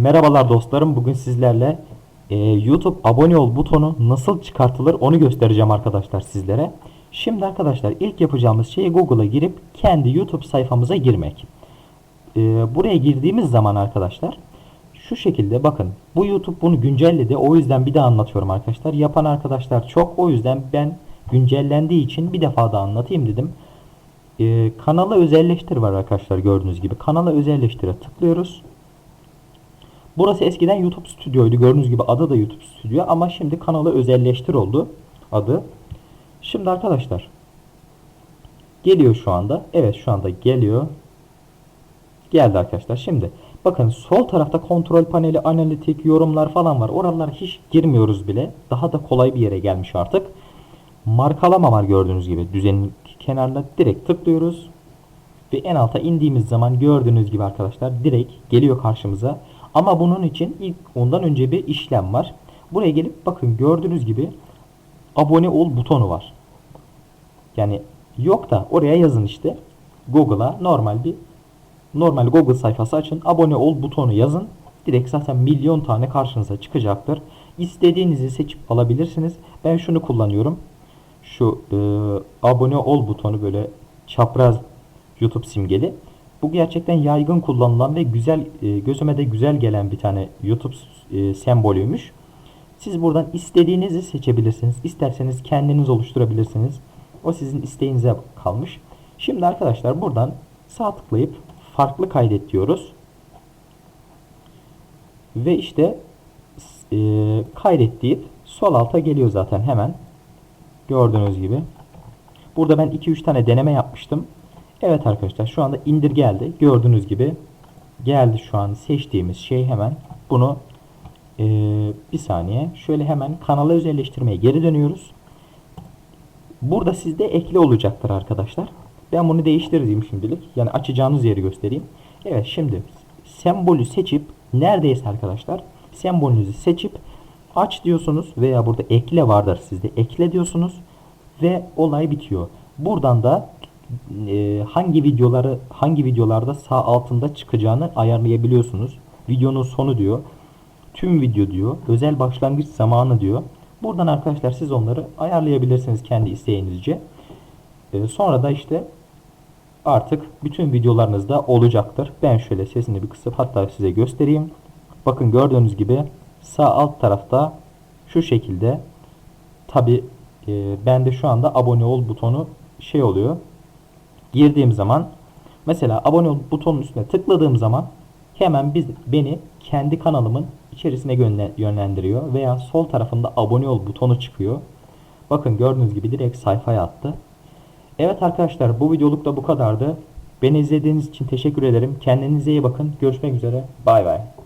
Merhabalar dostlarım. Bugün sizlerle e, YouTube abone ol butonu nasıl çıkartılır onu göstereceğim arkadaşlar sizlere. Şimdi arkadaşlar ilk yapacağımız şey Google'a girip kendi YouTube sayfamıza girmek. E, buraya girdiğimiz zaman arkadaşlar şu şekilde bakın bu YouTube bunu güncelledi. O yüzden bir daha anlatıyorum arkadaşlar. Yapan arkadaşlar çok. O yüzden ben güncellendiği için bir defa daha anlatayım dedim. E, kanala özelleştir var arkadaşlar gördüğünüz gibi. Kanala özelleştire tıklıyoruz. Burası eskiden YouTube Stüdyo'ydu. Gördüğünüz gibi adı da YouTube Stüdyo ama şimdi kanalı özelleştir oldu adı. Şimdi arkadaşlar geliyor şu anda. Evet şu anda geliyor. Geldi arkadaşlar. Şimdi bakın sol tarafta kontrol paneli, analitik, yorumlar falan var. Oralara hiç girmiyoruz bile. Daha da kolay bir yere gelmiş artık. Markalama var gördüğünüz gibi. Düzenin kenarına direkt tıklıyoruz. Ve en alta indiğimiz zaman gördüğünüz gibi arkadaşlar direkt geliyor karşımıza. Ama bunun için ilk ondan önce bir işlem var. Buraya gelip bakın gördüğünüz gibi abone ol butonu var. Yani yok da oraya yazın işte. Google'a normal bir normal Google sayfası açın. Abone ol butonu yazın. Direkt zaten milyon tane karşınıza çıkacaktır. İstediğinizi seçip alabilirsiniz. Ben şunu kullanıyorum. Şu e, abone ol butonu böyle çapraz YouTube simgeli. Bu gerçekten yaygın kullanılan ve güzel e, gözüme de güzel gelen bir tane YouTube e, sembolüymüş. Siz buradan istediğinizi seçebilirsiniz. İsterseniz kendiniz oluşturabilirsiniz. O sizin isteğinize kalmış. Şimdi arkadaşlar buradan sağ tıklayıp farklı kaydet diyoruz. Ve işte e, kaydet deyip sol alta geliyor zaten hemen. Gördüğünüz gibi. Burada ben 2-3 tane deneme yapmıştım. Evet arkadaşlar şu anda indir geldi. Gördüğünüz gibi geldi şu an seçtiğimiz şey hemen. Bunu e, bir saniye şöyle hemen kanala özelleştirmeye geri dönüyoruz. Burada sizde ekli olacaktır arkadaşlar. Ben bunu değiştireyim şimdilik. Yani açacağınız yeri göstereyim. Evet şimdi sembolü seçip neredeyse arkadaşlar sembolünüzü seçip aç diyorsunuz veya burada ekle vardır sizde ekle diyorsunuz ve olay bitiyor. Buradan da e, hangi videoları hangi videolarda sağ altında çıkacağını ayarlayabiliyorsunuz. Videonun sonu diyor. Tüm video diyor. Özel başlangıç zamanı diyor. Buradan arkadaşlar siz onları ayarlayabilirsiniz kendi isteğinizce. E, sonra da işte artık bütün videolarınızda olacaktır. Ben şöyle sesini bir kısıp hatta size göstereyim. Bakın gördüğünüz gibi sağ alt tarafta şu şekilde tabi e, bende şu anda abone ol butonu şey oluyor girdiğim zaman mesela abone ol butonun üstüne tıkladığım zaman hemen biz beni kendi kanalımın içerisine yönlendiriyor veya sol tarafında abone ol butonu çıkıyor. Bakın gördüğünüz gibi direkt sayfaya attı. Evet arkadaşlar bu videoluk da bu kadardı. Beni izlediğiniz için teşekkür ederim. Kendinize iyi bakın. Görüşmek üzere. Bay bay.